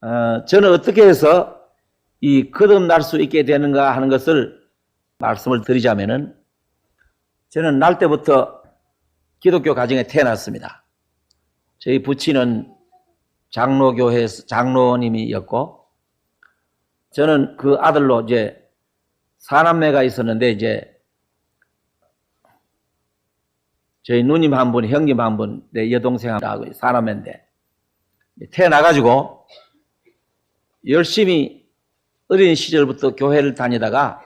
어, 저는 어떻게 해서 이 거듭날 수 있게 되는가 하는 것을 말씀을 드리자면은 저는 날 때부터 기독교 가정에 태어났습니다. 저희 부친은 장로교회 장로님이었고 저는 그 아들로 이제 사남매가 있었는데 이제 저희 누님 한 분, 형님 한 분, 내 여동생하고 사남매인데 태어나가지고 열심히 어린 시절부터 교회를 다니다가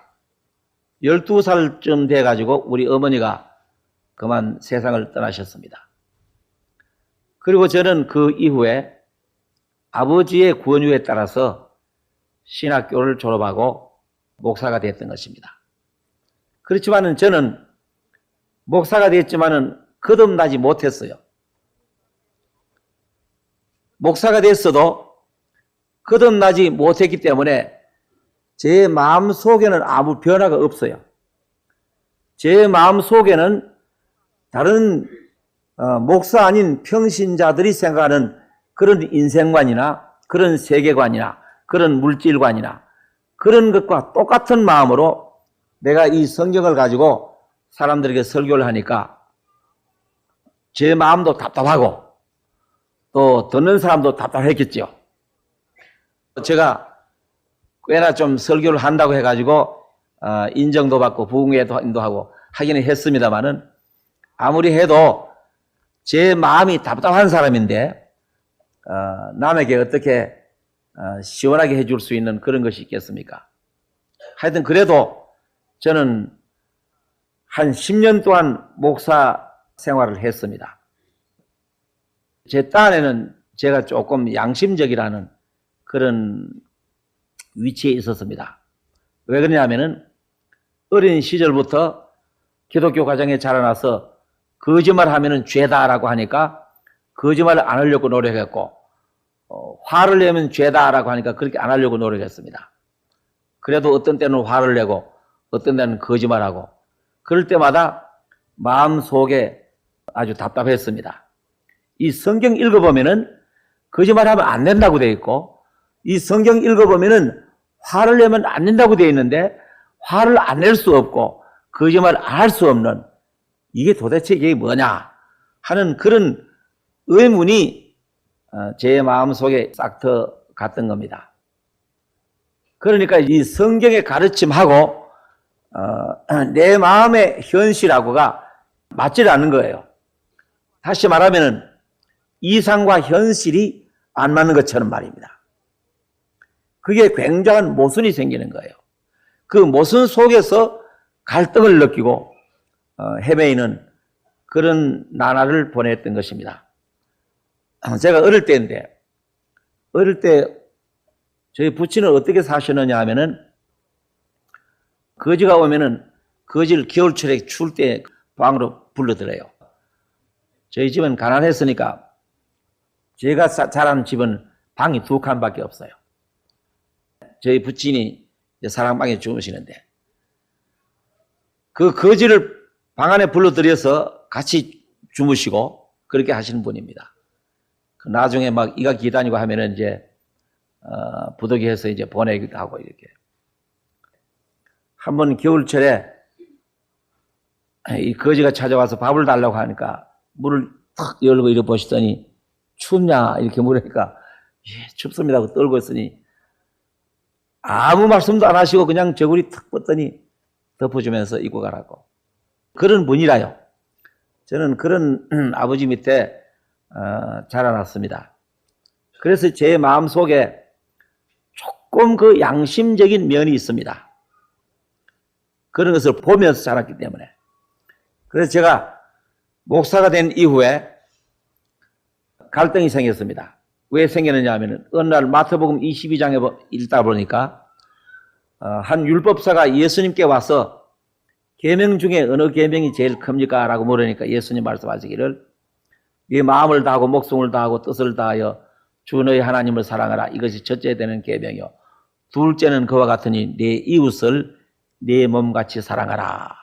12살쯤 돼가지고 우리 어머니가 그만 세상을 떠나셨습니다. 그리고 저는 그 이후에 아버지의 권유에 따라서 신학교를 졸업하고 목사가 됐던 것입니다. 그렇지만은 저는 목사가 됐지만은 거듭나지 못했어요. 목사가 됐어도 거듭나지 못했기 때문에 제 마음 속에는 아무 변화가 없어요. 제 마음 속에는 다른 어, 목사 아닌 평신자들이 생각하는 그런 인생관이나 그런 세계관이나 그런 물질관이나 그런 것과 똑같은 마음으로 내가 이 성경을 가지고 사람들에게 설교를 하니까 제 마음도 답답하고 또 듣는 사람도 답답했겠죠. 제가 꽤나 좀 설교를 한다고 해가지고 어, 인정도 받고 부흥회도 인도하고 하기는 했습니다만은 아무리 해도 제 마음이 답답한 사람인데 어, 남에게 어떻게 어, 시원하게 해줄 수 있는 그런 것이 있겠습니까? 하여튼 그래도 저는 한 10년 동안 목사 생활을 했습니다. 제 딴에는 제가 조금 양심적이라는 그런 위치에 있었습니다. 왜 그러냐면은 어린 시절부터 기독교 가정에 자라나서 거짓말 하면은 죄다라고 하니까 거짓말을 안 하려고 노력했고 어, 화를 내면 죄다라고 하니까 그렇게 안 하려고 노력했습니다. 그래도 어떤 때는 화를 내고 어떤 때는 거짓말하고 그럴 때마다 마음 속에 아주 답답했습니다. 이 성경 읽어보면은 거짓말하면 안 된다고 되어 있고 이 성경 읽어보면은 화를 내면 안 된다고 되어 있는데 화를 안 낼 수 없고 거짓말 안 할 수 없는 이게 도대체 이게 뭐냐 하는 그런 의문이 어, 제 마음 속에 싹 들어갔던 겁니다. 그러니까 이 성경의 가르침하고 어, 내 마음의 현실하고가 맞지 않는 거예요. 다시 말하면은 이상과 현실이 안 맞는 것처럼 말입니다. 그게 굉장한 모순이 생기는 거예요. 그 모순 속에서 갈등을 느끼고 어, 헤매이는 그런 나날을 보냈던 것입니다. 제가 어릴 때인데 어릴 때 저희 부친은 어떻게 사셨느냐 하면은 거지가 오면은 거지를 겨울철에 추울 때 방으로 불러들어요. 저희 집은 가난했으니까 제가 사- 자란 집은 방이 두 칸밖에 없어요. 저희 부친이 사랑방에 주무시는데 그 거지를 방 안에 불러들여서 같이 주무시고 그렇게 하시는 분입니다. 그 나중에 막 이가 기다니고 하면은 이제 어, 부득이해서 이제 보내기도 하고 이렇게 한 번 겨울철에 이 거지가 찾아와서 밥을 달라고 하니까 문을 탁 열고 이렇게 보시더니 춥냐 이렇게 물으니까 예 춥습니다 하고 떨고 있으니 아무 말씀도 안 하시고 그냥 저고리 탁 뻗더니 덮어주면서 입고 가라고 그런 분이라요. 저는 그런 아버지 밑에 어, 자라났습니다. 그래서 제 마음 속에 조금 그 양심적인 면이 있습니다. 그런 것을 보면서 자랐기 때문에. 그래서 제가 목사가 된 이후에 갈등이 생겼습니다. 왜 생겼느냐 하면 어느 날 마태복음 22장에 읽다 보니까 어, 한 율법사가 예수님께 와서 계명 중에 어느 계명이 제일 큽니까? 라고 물으니까 예수님 말씀하시기를 네 마음을 다하고 목숨을 다하고 뜻을 다하여 주 너의 하나님을 사랑하라. 이것이 첫째 되는 계명이요. 둘째는 그와 같으니 내 이웃을 내 몸같이 사랑하라.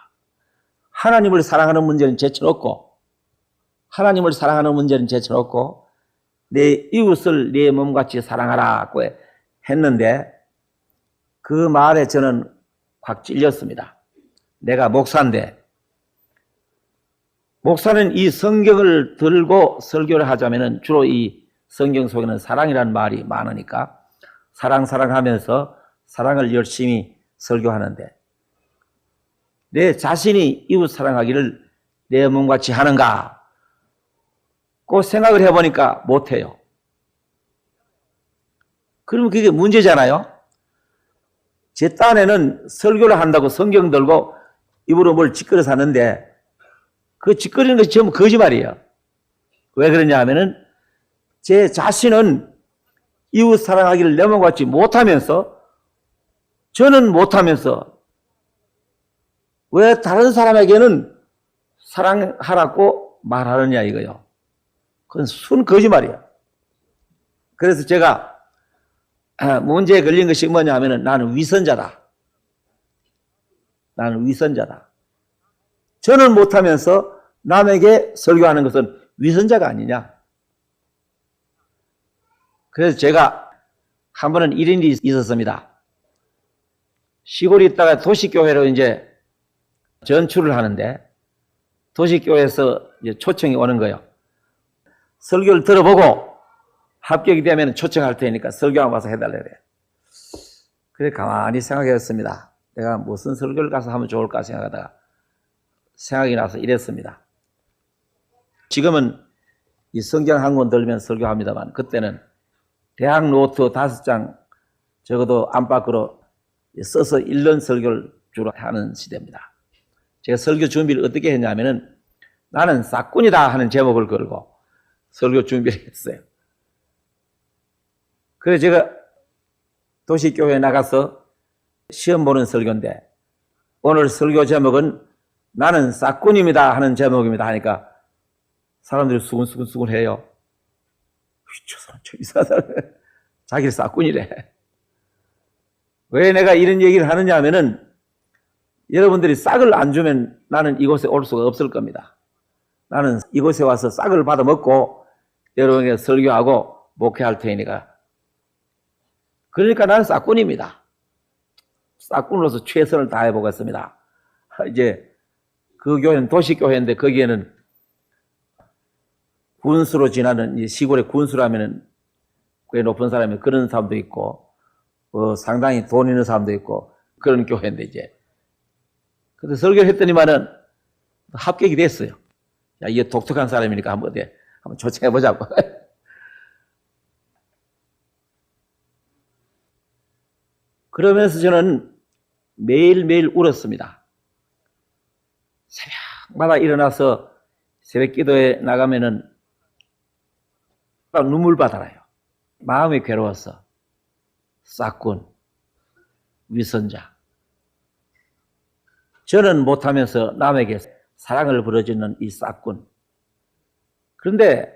하나님을 사랑하는 문제는 제쳐놓고 하나님을 사랑하는 문제는 제쳐놓고 내 이웃을 내 몸같이 사랑하라고 했는데 그 말에 저는 확 찔렸습니다. 내가 목사인데 목사는 이 성경을 들고 설교를 하자면은 주로 이 성경 속에는 사랑이라는 말이 많으니까 사랑 사랑하면서 사랑을 열심히 설교하는데 내 자신이 이웃 사랑하기를 내 몸같이 하는가? 그 생각을 해보니까 못해요. 그러면 그게 문제잖아요? 제 딴에는 설교를 한다고 성경 들고 입으로 뭘 짓거려 사는데 그 짓거리는 것이 전부 거짓말이에요. 왜 그러냐 하면은 제 자신은 이웃 사랑하기를 내 몸같이 못하면서 저는 못하면서 왜 다른 사람에게는 사랑하라고 말하느냐 이거요. 그건 순 거짓말이야. 그래서 제가 아, 문제에 걸린 것이 뭐냐 하면은 나는 위선자다. 나는 위선자다. 저는 못하면서 남에게 설교하는 것은 위선자가 아니냐. 그래서 제가 한 번은 이런 일이 있었습니다. 시골에 있다가 도시교회로 이제 전출을 하는데 도시교회에서 이제 초청이 오는 거예요. 설교를 들어보고 합격이 되면 초청할 테니까 설교 한번 와서 해달래 그래. 그래 가만히 생각했습니다. 내가 무슨 설교를 가서 하면 좋을까 생각하다가 생각이 나서 이랬습니다. 지금은 이 성경 한 권 들면 설교합니다만 그때는 대학 노트 다섯 장 적어도 안팎으로 써서 읽는 설교를 주로 하는 시대입니다. 제가 설교 준비를 어떻게 했냐면은 나는 싹군이다 하는 제목을 걸고 설교 준비를 했어요. 그래서 제가 도시교회에 나가서 시험 보는 설교인데 오늘 설교 제목은 나는 싹군입니다 하는 제목입니다 하니까 사람들이 수근수근수근 해요. 저 사람 저 사람 자기를 싹군이래. 왜 내가 이런 얘기를 하느냐 하면은 여러분들이 싹을 안 주면 나는 이곳에 올 수가 없을 겁니다. 나는 이곳에 와서 싹을 받아 먹고 여러분에게 설교하고 목회할 테니까. 그러니까 나는 싹군입니다. 싹군으로서 최선을 다해 보겠습니다. 이제 그 교회는 도시교회인데 거기에는 군수로 지나는 이 시골의 군수라면은 꽤 높은 사람이 그런 사람도 있고 어, 상당히 돈 있는 사람도 있고 그런 교회인데 이제 근데 설교를 했더니만은 합격이 됐어요. 야 이게 독특한 사람이니까 한번 어디 한번 초청해 보자고. 그러면서 저는 매일매일 울었습니다. 새벽마다 일어나서 새벽 기도에 나가면은 막 눈물 받아요. 마음이 괴로웠어. 싹군, 위선자. 저는 못하면서 남에게 사랑을 부러지는 이 싹군. 그런데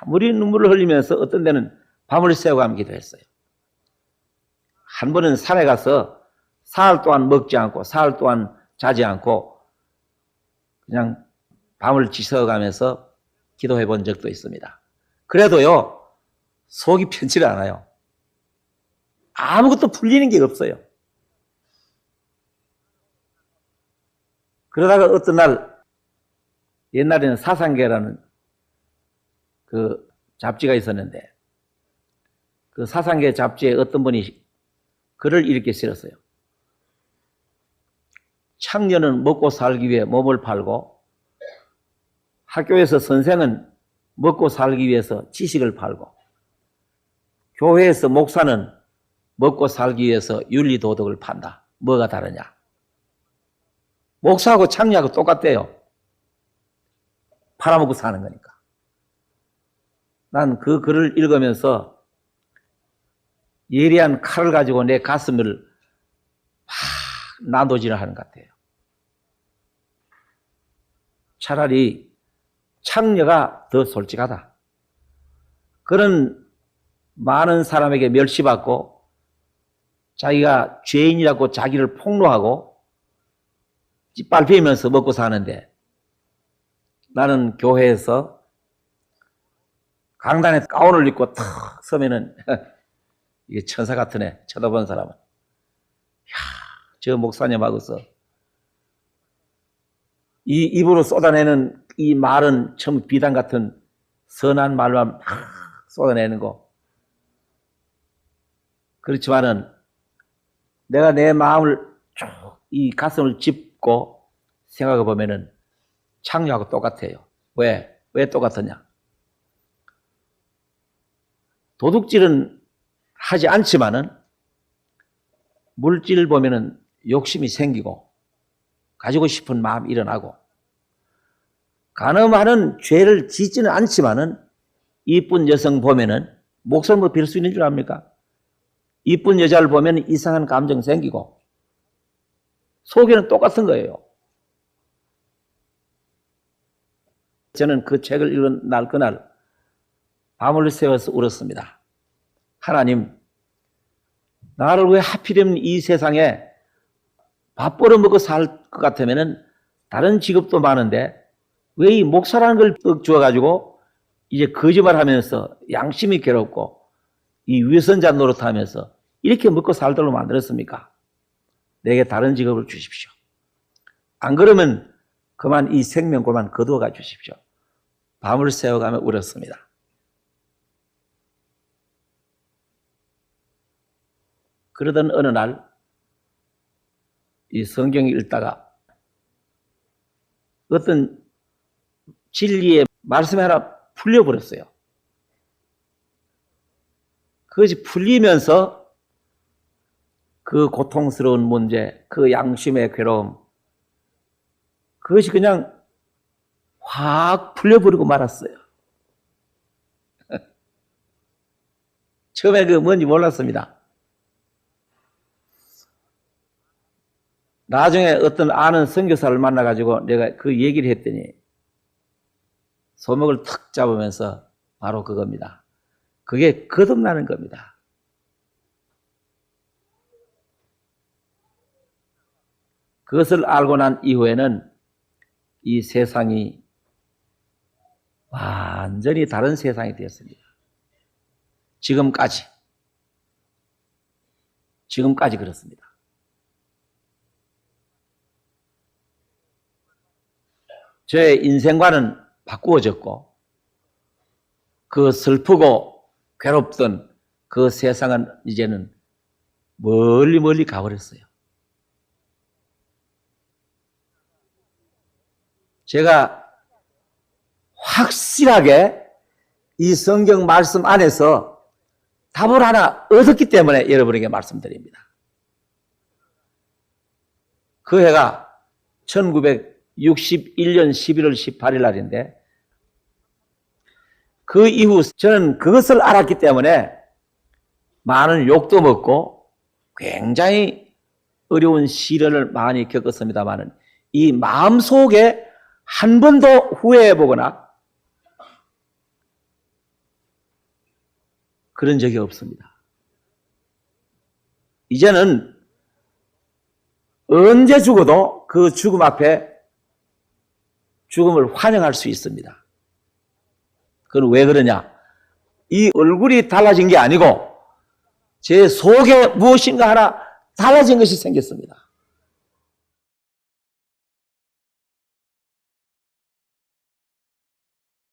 아무리 눈물을 흘리면서 어떤 데는 밤을 새워가며 기도 했어요. 한 번은 산에 가서 사흘 동안 먹지 않고 사흘 동안 자지 않고 그냥 밤을 지새워가면서 기도해 본 적도 있습니다. 그래도요, 속이 편치를 않아요. 아무것도 풀리는 게 없어요. 그러다가 어떤 날, 옛날에는 사상계라는 그 잡지가 있었는데, 그 사상계 잡지에 어떤 분이 글을 이렇게 쓰었어요. 청년은 먹고 살기 위해 몸을 팔고, 학교에서 선생은 먹고 살기 위해서 지식을 팔고, 교회에서 목사는 먹고 살기 위해서 윤리 도덕을 판다. 뭐가 다르냐? 목사하고 창녀하고 똑같대요. 팔아먹고 사는 거니까. 난 그 글을 읽으면서 예리한 칼을 가지고 내 가슴을 막 나도질을 하는 것 같아요. 차라리 창녀가 더 솔직하다. 그런 많은 사람에게 멸시받고 자기가 죄인이라고 자기를 폭로하고 찌빨피면서 먹고 사는데 나는 교회에서 강단에 가운을 입고 탁 서면은 이게 천사 같은 애 쳐다본 사람은 야, 저 목사님하고서 이 입으로 쏟아내는 이 말은 참 비단 같은 선한 말만 막 쏟아내는 거. 그렇지만은 내가 내 마음을 쭉 이 가슴을 짚고 생각해 보면은 창녀하고 똑같아요. 왜? 왜 똑같았냐? 도둑질은 하지 않지만은 물질 보면은 욕심이 생기고 가지고 싶은 마음이 일어나고 가늠하는 죄를 짓지는 않지만은 이쁜 여성 보면은 목숨을 뭐빌수 있는 줄 압니까? 이쁜 여자를 보면 이상한 감정 생기고 속에는 똑같은 거예요. 저는 그 책을 읽은 날 그날 밤을 새워서 울었습니다. 하나님, 나를 왜 하필이면 이 세상에 밥 벌어먹고 살 것 같으면은 다른 직업도 많은데 왜 이 목사라는 걸 떡 주어가지고 이제 거짓말 하면서 양심이 괴롭고 이 위선자 노릇하면서 이렇게 먹고 살도록 만들었습니까? 내게 다른 직업을 주십시오. 안 그러면 그만 이 생명고만 거두어 가 주십시오. 밤을 새워가며 울었습니다. 그러던 어느 날, 이 성경 읽다가 어떤 진리의 말씀이 하나 풀려버렸어요. 그것이 풀리면서 그 고통스러운 문제, 그 양심의 괴로움, 그것이 그냥 확 풀려버리고 말았어요. 처음에 그 뭔지 몰랐습니다. 나중에 어떤 아는 선교사를 만나가지고 내가 그 얘기를 했더니 소목을 탁 잡으면서 바로 그겁니다. 그게 거듭나는 겁니다. 그것을 알고 난 이후에는 이 세상이 완전히 다른 세상이 되었습니다. 지금까지. 지금까지 그렇습니다. 저의 인생관은 바꾸어졌고, 그 슬프고 괴롭던 그 세상은 이제는 멀리 멀리 가버렸어요. 제가 확실하게 이 성경 말씀 안에서 답을 하나 얻었기 때문에 여러분에게 말씀드립니다. 그 해가 1961년 11월 18일 날인데 그 이후 저는 그것을 알았기 때문에 많은 욕도 먹고 굉장히 어려운 시련을 많이 겪었습니다만은 이 마음 속에 한 번도 후회해 보거나 그런 적이 없습니다. 이제는 언제 죽어도 그 죽음 앞에 죽음을 환영할 수 있습니다. 그건 왜 그러냐? 이 얼굴이 달라진 게 아니고 제 속에 무엇인가 하나 달라진 것이 생겼습니다.